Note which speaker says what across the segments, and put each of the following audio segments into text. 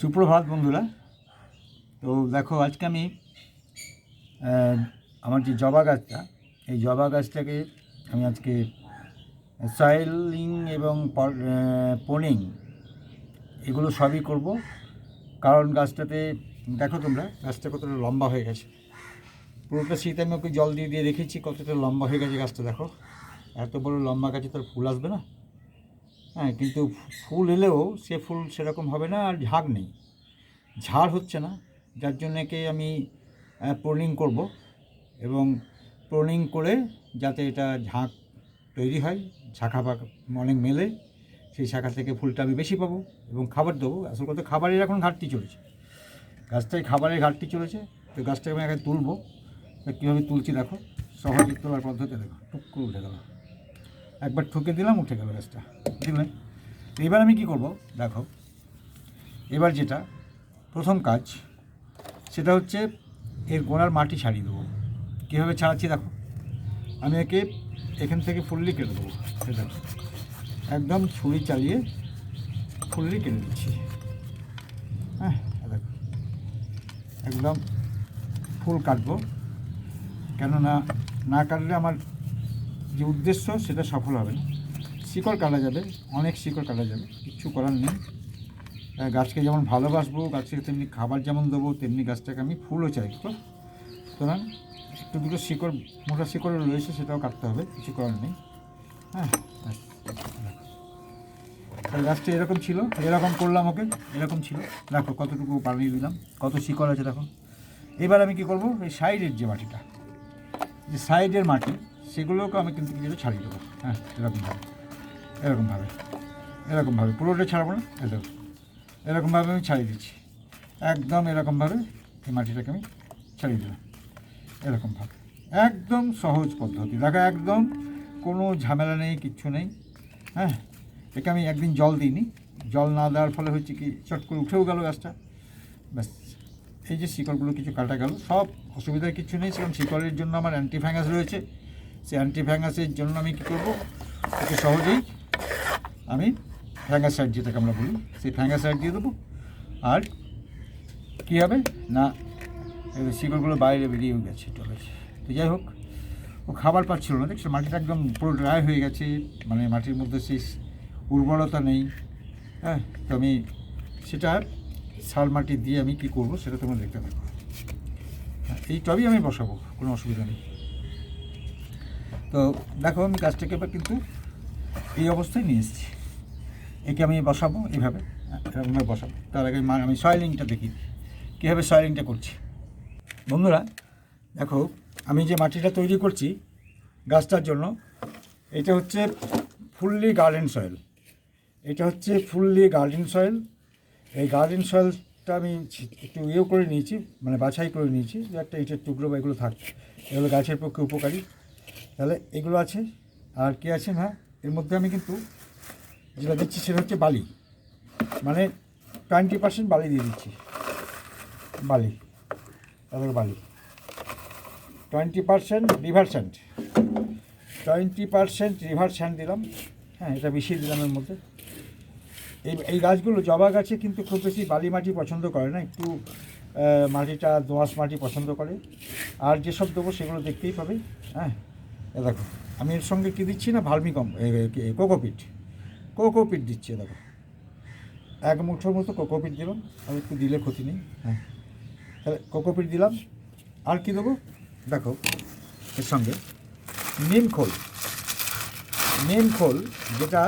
Speaker 1: সুপ্রভাত বন্ধুরা। তো দেখো, আজকে আমি আমার যে জবা গাছটা, এই জবা গাছটাকে আমি আজকে সয়েলিং এবং পোনিং এগুলো সবই করব। কারণ গাছটাতে, দেখো তোমরা, গাছটা কতটা লম্বা হয়ে গেছে। পুরোটা শীত আমি ওকে জল দিয়ে দিয়ে রেখেছি, কতটা লম্বা হয়ে গেছে গাছটা, দেখো। এত বড় লম্বা গাছে তার ফুল আসবে না। হ্যাঁ কিন্তু ফুল এলেও সে ফুল সেরকম হবে না আর ঝাড় নেই। ঝাড় হচ্ছে না, যার জন্যকে আমি প্রোনিং করব এবং প্রোনিং করে যাতে এটা ঝাঁক তৈরি হয়, শাখা পাখা অনেক মেলে, সেই শাখা থেকে ফুলটা আমি বেশি পাবো এবং খাবার দেবো। আসল কথা খাবারের এখন ঘাটতি চলেছে। গাছটায় খাবারের ঘাটতি চলেছে, তো গাছটাকে আমি এখন তুলবো। কীভাবে তুলছি দেখো, সহজে তোলার পদ্ধতি দেখো। টুক করে উঠে গেল। একবার ঠুকে দিলাম, উঠে গেল গাছটা বুঝলেন এবার আমি কি করব? দেখো। এবার যেটা, প্রথম কাজ, সেটা হচ্ছে এর গোড়ার মাটি ছাড়িয়ে দেবো। কীভাবে ছাড়াচ্ছি দেখো। আমি একে এখান থেকে ফুললি কেটে দেবো। দেখো। একদম ছুরি চালিয়ে ফুললি কেটে দিচ্ছি। হ্যাঁ দেখো। একদম ফুল কাটবো। কেননা না কাটলে আমার যে উদ্দেশ্য, সেটা সফল হবে। শিকড় কাটা যাবে, অনেক শিকড় কাটা যাবে, কিচ্ছু করার নেই। গাছকে যেমন ভালোবাসবো, গাছকে তেমনি খাবার যেমন দেবো, তেমনি গাছটাকে আমি ফুলও চাই। তো, সুতরাং একটু দুটো শিকড়, মোটা শিকড় রয়েছে, সেটাও কাটতে হবে, কিছু করার নেই। হ্যাঁ। গাছটা এরকম ছিল, এরকম করলাম ওকে, এরকম ছিল। দেখো কতটুকু বানিয়ে দিলাম, কত শিকড় আছে দেখো। এবার আমি কি করব, এই সাইডের যে মাটিটা যে সাইডের মাটি সেগুলোকে আমি কিন্তু কিছু ছাড়িয়ে দেবো। হ্যাঁ এরকমভাবে। এরকমভাবে। এরকমভাবে। পুরোটা ছাড়াবো না? দেখো। এরকমভাবে আমি ছাড়িয়ে দিচ্ছি। একদম এরকমভাবে এই মাটিটাকে আমি ছাড়িয়ে দিলাম। এরকমভাবে। একদম সহজ পদ্ধতি। দেখো, একদম কোনো ঝামেলা নেই, কিচ্ছু নেই। হ্যাঁ একে আমি একদিন জল দিইনি। জল না দেওয়ার ফলে হচ্ছে কি, চট করে উঠেও গেল গাছটা। ব্যাস। এই যে শিকড়গুলো কিছু কাটা গেল, সব অসুবিধার কিছু নেই। কারণ শিকড়ের জন্য আমার অ্যান্টিফ্যাঙ্গাস রয়েছে। সেই অ্যান্টিফ্যাঙ্গাসের জন্য আমি কী করব? একে সহজেই আমি ফ্যাঙ্গাসাইড যেটাকে আমরা বলি সেই ফ্যাঙ্গাসাইড দিয়ে দেবো। আর কী হবে? না শিকড়গুলো বাইরে বেরিয়ে গেছে চলে তো যাই হোক ও খাবার পাচ্ছিল না। দেখছ মাটিটা একদম পুরো ড্রাই হয়ে গেছে। মানে মাটির মধ্যে সেই উর্বরতা নেই। হ্যাঁ তো আমি সেটা সার মাটি দিয়ে আমি কী করব সেটা তোমরা দেখতে থাকো। হ্যাঁ, এই টবই আমি বসাবো কোনো অসুবিধা নেই। তো দেখো, আমি গাছটাকে এবার কিন্তু এই অবস্থায় নিয়ে এসেছি। একে আমি বসাবো এইভাবে, এরকমভাবে বসাবো। তার আগে আমি সয়েলিংটা দেখি, কীভাবে সয়েলিংটা করছি। বন্ধুরা, দেখো, আমি যে মাটিটা তৈরি করছি গাছটার জন্য, এটা হচ্ছে ফুললি গার্ডেন সয়েল এটা হচ্ছে ফুললি গার্ডেন সয়েল এই গার্ডেন সয়েলটা আমি একটু ইয়েও করে নিয়েছি মানে বাছাই করে নিয়েছি, যে একটা ইটের টুকরো বা এগুলো থাক, এগুলো গাছের পক্ষে উপকারী। তাহলে এগুলো আছে। আর কি আছে না এর মধ্যে আমি কিন্তু যেটা দিচ্ছি সেটা হচ্ছে বালি। মানে টোয়েন্টি পার্সেন্ট বালি দিয়ে দিচ্ছি। বালি। তারপরে বালি। Twenty percent river sand twenty percent river sand দিলাম। হ্যাঁ এটা মিশিয়ে দিলাম এর মধ্যে। এই এই গাছগুলো জবা গাছে কিন্তু খুব বেশি বালি মাটি পছন্দ করে না। একটু মাটিটা দোঁয়াশ মাটি পছন্দ করে। আর যেসব দেবো সেগুলো দেখতেই পাবে। হ্যাঁ। দেখো, আমি এর সঙ্গে কী দিচ্ছি না? ভার্মি কম কোকোপিট কোকোপিট দিচ্ছি দেখো। এক মুঠোর মতো কোকোপিট দিলাম। আর একটু দিলে ক্ষতি নেই। হ্যাঁ। তাহলে কোকোপিট দিলাম। আর কি দেবো? দেখো, এর সঙ্গে নিম খোল। নিম খোল, যেটা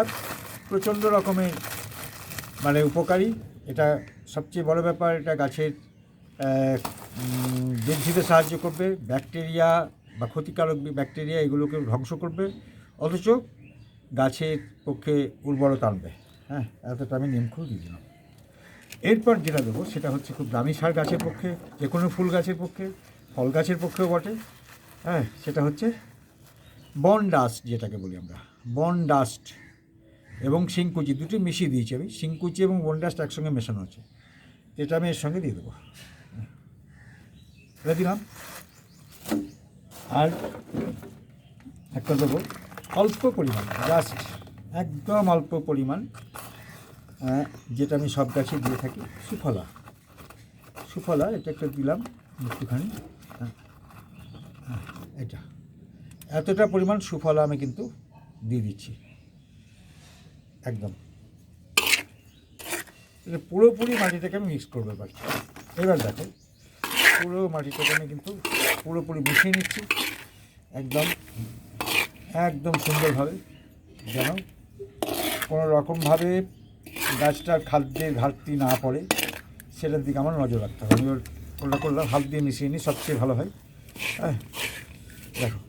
Speaker 1: প্রচণ্ড রকমের মানে উপকারী। এটা সবচেয়ে বড় ব্যাপার, এটা গাছের বৃদ্ধিতে সাহায্য করবে। ব্যাকটেরিয়া বা ক্ষতিকারক ব্যাকটেরিয়া এগুলোকে ধ্বংস করবে, অথচ গাছের পক্ষে উর্বরতা আনবে। হ্যাঁ এতটা আমি নিমখোল দিয়ে দিলাম। এরপর যেটা দেবো, সেটা হচ্ছে খুব দামি সার গাছের পক্ষে যে কোনো ফুল গাছের পক্ষে, ফল গাছের পক্ষেও বটে। হ্যাঁ সেটা হচ্ছে বন ডাস্ট যেটাকে বলি আমরা। বন ডাস্ট এবং শিংকুচি, দুটো মিশিয়ে দিয়েছি আমি। শিংকুচি এবং বন ডাস্ট একসঙ্গে মেশানো আছে। এটা আমি এর সঙ্গে দিয়ে দেবো। দিলাম আর একটা দেবো। অল্প পরিমাণ জাস্ট একদম অল্প পরিমাণ যেটা আমি সব গাছে দিয়ে থাকি, সুফলা। সুফলা, এটা একটা দিলাম একটুখানি। এটা। এতটা পরিমাণ সুফলা আমি কিন্তু দিয়ে দিচ্ছি। একদম। এটা পুরোপুরি মাটিটাকে আমি মিক্স করব এবার। এবার দেখো পুরো মাটিটাকে আমি কিন্তু পুরোপুরি মিশিয়ে নিচ্ছি। একদম একদম সুন্দরভাবে যেন কোনো রকমভাবে গাছটার খাদ্যের ঘাটতি না পড়ে, সেটার দিকে আমার নজর রাখতে হবে। আমি ওর কোনটা করলাম, হাত দিয়ে মিশিয়ে নিই, সবচেয়ে ভালো হয়। হ্যাঁ দেখো।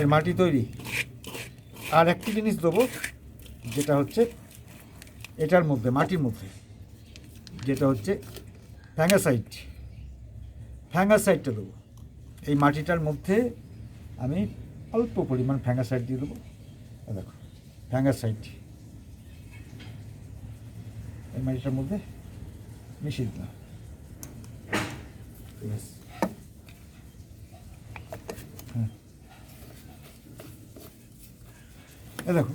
Speaker 1: এর মাটি তৈরি। আর একটি জিনিস দেবো, যেটা হচ্ছে এটার মধ্যে, মাটির মধ্যে, যেটা হচ্ছে ফ্যাঙ্গাসাইড। ফ্যাঙ্গাসাইডটা দেবো। এই মাটিটার মধ্যে আমি অল্প পরিমাণ ফ্যাঙ্গাসাইড দিয়ে দেবো। দেখো ফ্যাঙ্গাসাইড এই মাটিটার মধ্যে মিশিয়ে দিলাম। এই দেখো,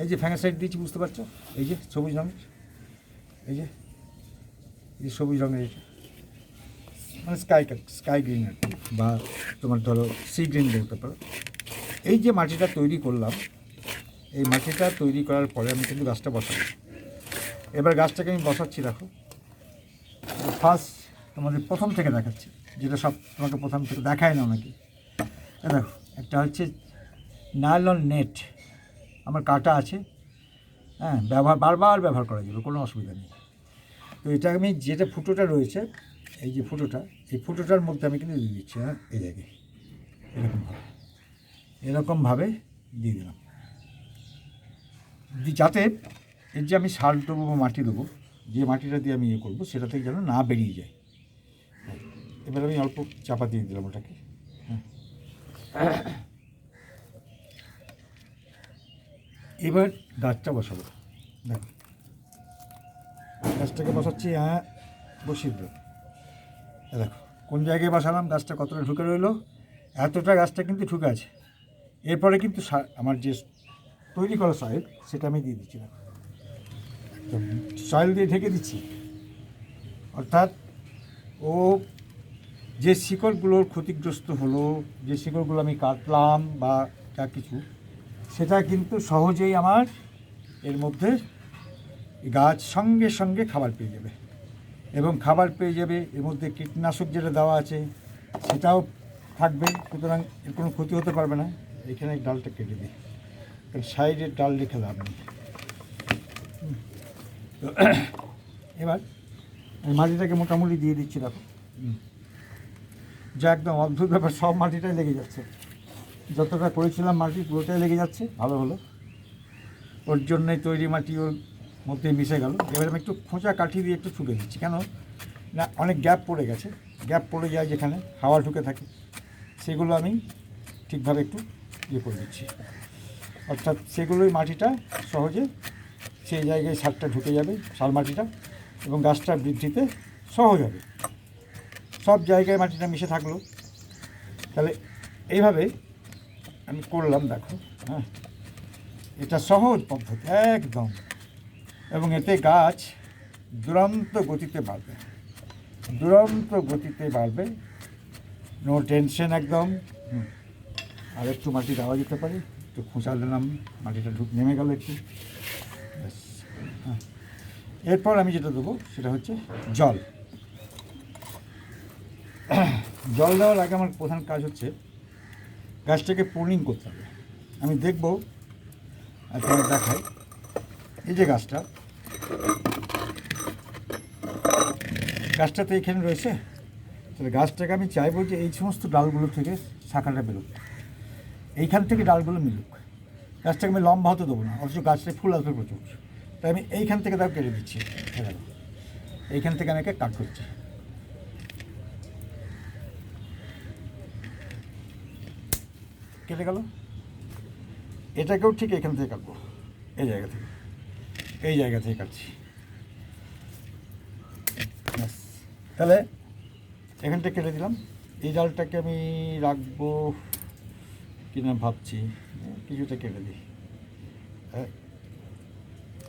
Speaker 1: এই যে ফ্যাঙ্গাসাইড দিয়েছি, বুঝতে পারছ? এই যে সবুজ রঙের। এই যে এই যে সবুজ রঙের এটা। মানে স্কাই স্কাই গ্রিন আর কি, বা তোমার ধরো সি গ্রিন বলতে পারো। এই যে মাটিটা তৈরি করলাম, এই মাটিটা তৈরি করার পরে আমি কিন্তু গাছটা বসাবো। এবার গাছটাকে আমি বসাচ্ছি, দেখো। ফার্স্ট তোমাদের প্রথম থেকে দেখাচ্ছি, যেটা সব তোমাকে প্রথম থেকে দেখায় না নাকি দেখো, একটা হচ্ছে নাইলন নেট। আমার কাটা আছে। হ্যাঁ ব্যবহার, বারবার ব্যবহার করা যাবে, কোনো অসুবিধা নেই। তো এটা আমি, যেটা ফুটোটা রয়েছে এই যে ফুটোটা এই ফুটোটার মধ্যে আমি কিন্তু দিয়ে দিচ্ছি হ্যাঁ? এই জায়গায় এরকমভাবে এরকমভাবে দিয়ে দিলাম। যাতে এর যে আমি সার দেবো বা মাটি দেবো, যে মাটিটা দিয়ে আমি ইয়ে করব সেটা থেকে যেন না বেরিয়ে যায়। এবার আমি অল্প চাপা দিয়ে দিলাম ওটাকে হ্যাঁ? এবার গাছটা বসাবো। দেখ, গাছটাকে বসাচ্ছি হ্যাঁ? বসিয়ে দিল দেখো, কোন জায়গায় বসালাম? গাছটা কতটা ঢুকে রইল? এতটা গাছটা কিন্তু ঢুকে আছে। এরপরে কিন্তু আমার যে তৈরি করা সয়েল সেটা আমি দিয়ে দিচ্ছি দেখো। সয়েল দিয়ে ঢেকে দিচ্ছি। অর্থাৎ ও যে শিকড়গুলোর ক্ষতিগ্রস্ত হলো, যে শিকড়গুলো আমি কাটলাম বা যা কিছু, সেটা কিন্তু সহজেই আমার এর মধ্যে গাছ সঙ্গে সঙ্গে খাবার পেয়ে যাবে। এবং খাবার পেয়ে যাবে এর মধ্যে কীটনাশক যেটা দেওয়া আছে সেটাও থাকবে সুতরাং এর কোনো ক্ষতি হতে পারবে না। এখানে ডালটা কেটে দিই। কারণ সাইডের ডাল রেখে লাভ নেই। এবার মাটিটাকে মোটামুটি দিয়ে দিচ্ছি দেখো। যা একদম অদ্ভুত ব্যাপার সব মাটিটাই লেগে যাচ্ছে। যতটা করেছিলাম মাটি পুরোটাই লেগে যাচ্ছে ভালো হলো। ওর জন্যই তৈরি মাটি ওর মধ্যে মিশে গেল। এবার আমি একটু খোঁচা কাঠি দিয়ে একটু ঠুকে দিচ্ছি কেন? না, অনেক গ্যাপ পড়ে গেছে। গ্যাপ পড়ে যায় যেখানে হাওয়া ঢুকে থাকে। সেগুলো আমি ঠিকভাবে একটু ইয়ে করে দিচ্ছি। অর্থাৎ সেগুলোই মাটিটা সহজে সেই জায়গায় সারটা ঢুকে যাবে সার মাটিটা, এবং গাছটা বৃদ্ধিতে সহজ হবে। সব জায়গায় মাটিটা মিশে থাকল। তাহলে এইভাবে আমি করলাম, দেখো হ্যাঁ। এটা সহজ পদ্ধতি, একদম। এবং এতে গাছ দুরন্ত গতিতে বাড়বে। দুরন্ত গতিতে বাড়বে। নো টেনশন একদম। আর একটু মাটি দেওয়া যেতে পারে। একটু খোঁচা দিলাম মাটিটা ঢুক নেমে গেল একটু। হ্যাঁ। এরপর আমি যেটা দেবো, সেটা হচ্ছে জল। জল দেওয়ার আগে আমার প্রধান কাজ হচ্ছে গাছটাকে প্রুনিং করতে হবে। আমি দেখব, আর তোমার দেখাই। এই যে গাছটা গাছটা তো এখানে রয়েছে, তাহলে গাছটাকে আমি চাইব যে এই সমস্ত ডালগুলো থেকে শাখাটা বেরোক। এইখান থেকে ডালগুলো মিলুক। গাছটাকে আমি লম্বা হতে দেবো না, অথচ গাছটায় ফুল আসবে প্রচুর। তাই আমি এইখান থেকে তাও কেটে দিচ্ছি এইখান থেকে আমি কাট করছি। কেটে গেল? এটাকেও ঠিক এখান থেকে কাটবো, এই জায়গা থেকে। এই জায়গা থেকে কাটছি। তাহলে এখানটা কেটে দিলাম। এই ডালটাকে আমি রাখব কিনা ভাবছি, কিছুটা কেটে দিই। হ্যাঁ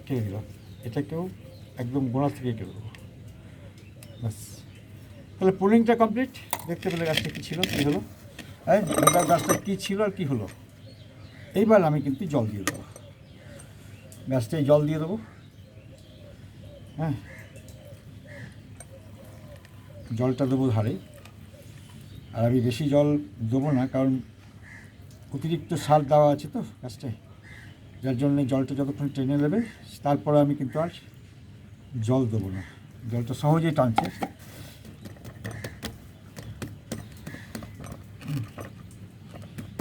Speaker 1: কেটে দিলাম। এটাকেও একদম গোড়া থেকে কেটে দেবো। ব্যাস। তাহলে পুলিংটা কমপ্লিট। দেখতে পেলে গাছটা কী ছিল, কী হলো? হ্যাঁ গাছটা কী ছিল আর কী হলো? এইবার আমি কিন্তু জল দিয়ে দেবো। গাছটায় জল দিয়ে দেবো। হ্যাঁ। জলটা দেবো ধারে। আর আমি বেশি জল দেবো না, কারণ অতিরিক্ত সার দেওয়া আছে তো গাছটায় যার জন্য জলটা যতক্ষণ টেনে নেবে, তারপরে আমি কিন্তু আর জল দেবো না। জলটা সহজেই টানছে।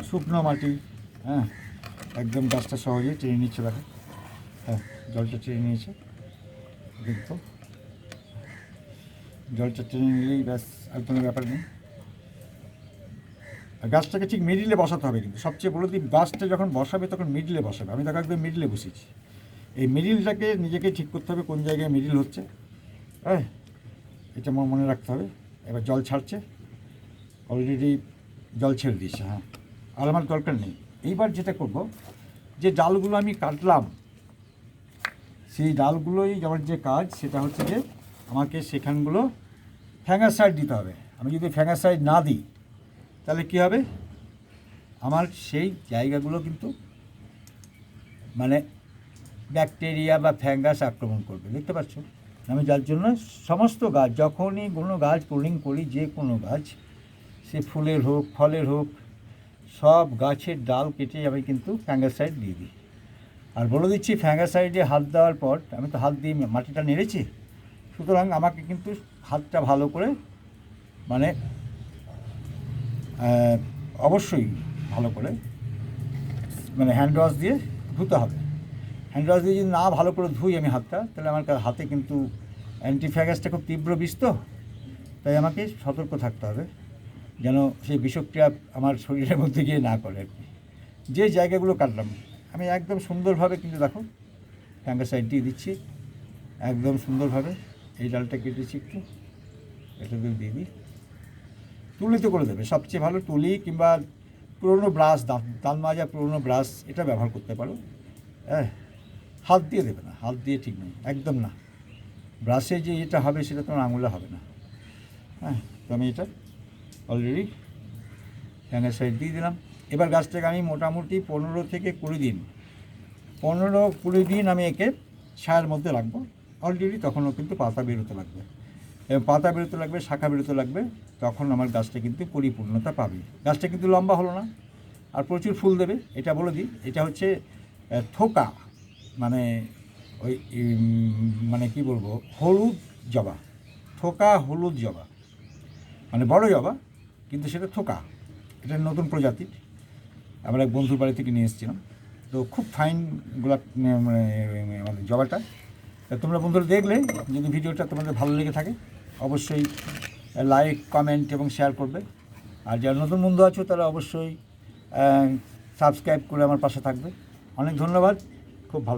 Speaker 1: শুকনো মাটি হ্যাঁ একদম গাছটা সহজেই টেনে নিচ্ছে দেখো। হ্যাঁ জলটা টেনে নিয়েছে। দেখতো জলটা টেনে নিলেই ব্যাস, আর কোনো ব্যাপার নেই। আর গাছটাকে ঠিক মিডিলে বসাতে হবে কিন্তু। সবচেয়ে বলে দিই গাছটা যখন বসাবে তখন মিডিলে বসাবে। আমি তাকে একদম মিডিলে বসিয়েছি। এই মিডিলটাকে নিজেকে ঠিক করতে হবে কোন জায়গায় মিডিল হচ্ছে। হ্যাঁ এটা আমার মনে রাখতে হবে। এবার জল ছাড়ছে। অলরেডি জল ছেড়ে দিয়েছে হ্যাঁ। আর আমার দরকার নেই। এইবার যেটা করব, যে ডালগুলো আমি কাটলাম সেই ডালগুলোই আমার যে কাজ, সেটা হচ্ছে যে আমাকে সেখানগুলো ফ্যাঙ্গাসাইড দিতে হবে। আমি যদি ফ্যাঙ্গাসাইড না দিই, তাহলে কী হবে? আমার সেই জায়গাগুলো কিন্তু মানে ব্যাকটেরিয়া বা ফ্যাঙ্গাস আক্রমণ করবে, দেখতে পাচ্ছ? আমি যার জন্য সমস্ত গাছ, যখনই কোনো গাছ পোলিং করি, যে কোনো গাছ, সে ফুলের হোক, ফলের হোক, সব গাছের ডাল কেটে আমি কিন্তু ফ্যাঙ্গাসাইড দিয়ে দিই। আর বলে দিচ্ছি ফ্যাঙ্গাসাইডে হাত দেওয়ার পর, আমি তো হাত দিয়ে মাটিটা নেড়েছি, সুতরাং আমাকে কিন্তু হাতটা ভালো করে মানে অবশ্যই ভালো করে মানে হ্যান্ড ওয়াশ দিয়ে ধুতে হবে। হ্যান্ড ওয়াশ দিয়ে যদি না ভালো করে ধুই আমি হাতটা, তাহলে আমার হাতে কিন্তু অ্যান্টিফ্যাগাসটা খুব তীব্র বিষ তো, তাই আমাকে সতর্ক থাকতে হবে, যেন সেই বিষক্রিয়া আমার শরীরের মধ্যে গিয়ে না করে আর কি। যে জায়গাগুলো কাটলাম আমি একদম সুন্দরভাবে কিন্তু দেখো ফ্যাঙ্গা সাইড দিয়ে দিচ্ছি। একদম সুন্দরভাবে এই ডালটা কেটেছি একটু। এটা দিয়ে দিয়ে দিই। তুলিতে করে দেবে। সবচেয়ে ভালো তুলি কিংবা পুরোনো ব্রাশ দাল মাজা পুরোনো ব্রাশ, এটা ব্যবহার করতে পারো। হ্যাঁ হাত দিয়ে দেবে না, হাত দিয়ে ঠিক নেই, একদম না। ব্রাশে যে এটা হবে সেটা তোমার আঙুলে হবে না। হ্যাঁ তো আমি এটা অলরেডি ফ্যানের সাইড দিয়ে দিলাম। এবার গাছটাকে আমি মোটামুটি পনেরো থেকে কুড়ি দিন, পনেরো কুড়ি দিন আমি একে ছায়ার মধ্যে রাখব। অলরেডি তখনও কিন্তু পাতা বেরোতে লাগবে। এবং পাতা বেরোতে লাগবে, শাখা বেরোতে লাগবে, তখন আমার গাছটা কিন্তু পরিপূর্ণতা পাবে। গাছটা কিন্তু লম্বা হলো না, আর প্রচুর ফুল দেবে, এটা বলে দিই। এটা হচ্ছে থোকা মানে ওই মানে কি বলব, হলুদ জবা। থোকা, হলুদ জবা। মানে বড় জবা, কিন্তু সেটা থোকা। এটা নতুন প্রজাতির। আমরা এক বন্ধুর বাড়ি থেকে নিয়ে এসেছিলাম। তো খুব ফাইন গোলাপ মানে মানে জবাটা তোমরা বন্ধুরা দেখলে, যদি ভিডিওটা তোমাদের ভালো লেগে থাকে, অবশ্যই লাইক কমেন্ট এবং শেয়ার করবে। আর যারা নতুন বন্ধু আছো, তারা অবশ্যই সাবস্ক্রাইব করে আমার পাশে থাকবে। অনেক ধন্যবাদ। খুব ভালো